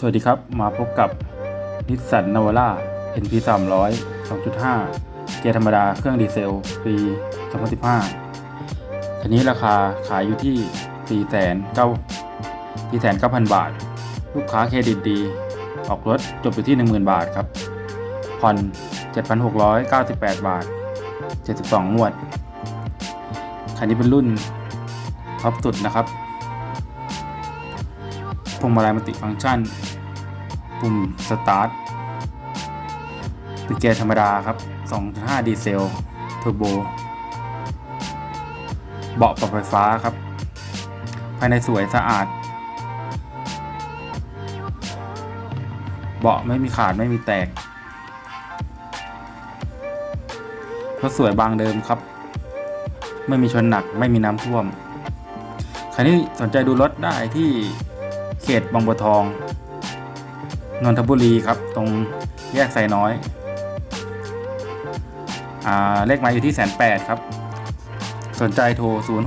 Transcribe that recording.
สวัสดีครับ มาพบกับนิสสันนาวาร่า NP 300 2.5 เกียร์ธรรมดาเครื่องดีเซล ปี 2015 คันนี้ราคาขายอยู่ที่ 4 9 4 9 0 0 0 บาท ลูกค้าเครดิตดี ออกรถจบอยู่ที่ 10,000 บาทครับ ผ่อน 7,698 บาท 72งวด คันนี้เป็นรุ่นท็อปสุดนะครับ พวงมาลัยมัลติฟังก์ชัน ปุ่มสตาร์ทเป็นเกียร์ธรรมดาครับ 2.5 ดีเซลเทอร์โบ เบาะปรับไฟฟ้าครับ ภายในสวยสะอาด เบาะไม่มีขาดไม่มีแตกรถสวยบางเดิมครับ ไม่มีชนหนักไม่มีน้ำท่วม ใครที่สนใจดูรถได้ที่ ขตบางบัวทองนนทบุรีครับ ตรงแยกไซน้อยอ่าเลขหมายอยู่ที่แสนแปดครับ สนใจโทร 0